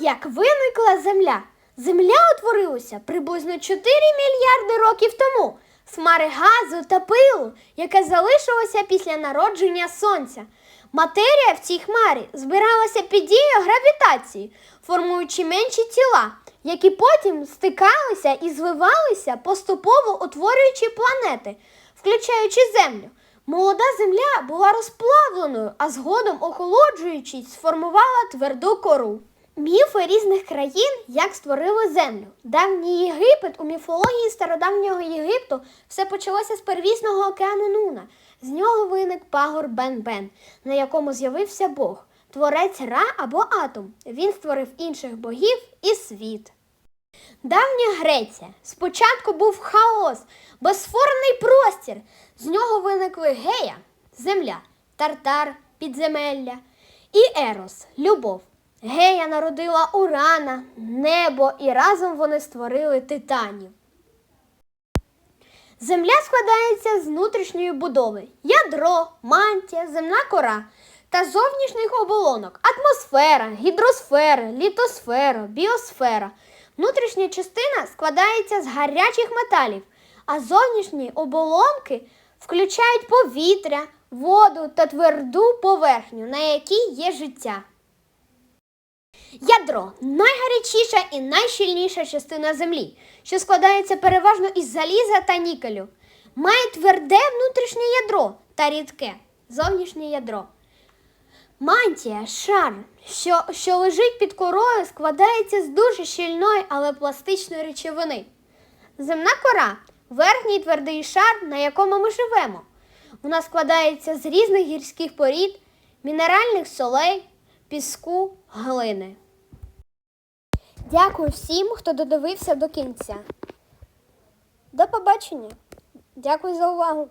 як виникла Земля. Земля утворилася приблизно 4 мільярди років тому з хмари газу та пилу, яке залишилося після народження Сонця. Матерія в цій хмарі збиралася під дією гравітації, формуючи менші тіла, які потім стикалися і звивалися, поступово утворюючи планети, включаючи Землю. Молода земля була розплавленою, а згодом, охолоджуючись, сформувала тверду кору. Міфи різних країн як створили землю. Давній Єгипет у міфології стародавнього Єгипту все почалося з первісного океану Нуна. З нього виник пагор Бен-Бен, на якому з'явився Бог, творець Ра або Атом. Він створив інших богів і світ. Давня Греція. Спочатку був хаос, безформний простір. З нього виникли гея, земля, тартар, підземелля і Ерос, любов. Гея народила Урана, небо, і разом вони створили титанів. Земля складається з внутрішньої будови: ядро, мантія, земна кора та зовнішніх оболонок, атмосфера, гідросфера, літосфера, біосфера. Внутрішня частина складається з гарячих металів, а зовнішні оболонки включають повітря, воду та тверду поверхню, на якій є життя. Ядро найгарячіша і найщільніша частина землі, що складається переважно із заліза та нікелю. Має тверде внутрішнє ядро та рідке зовнішнє ядро. Мантія, шар, що, що лежить під корою, складається з дуже щільної, але пластичної речовини. Земна кора верхній твердий шар, на якому ми живемо. Вона складається з різних гірських порід, мінеральних солей, піску, глини. Дякую всім, хто додивився до кінця. До побачення. Дякую за увагу.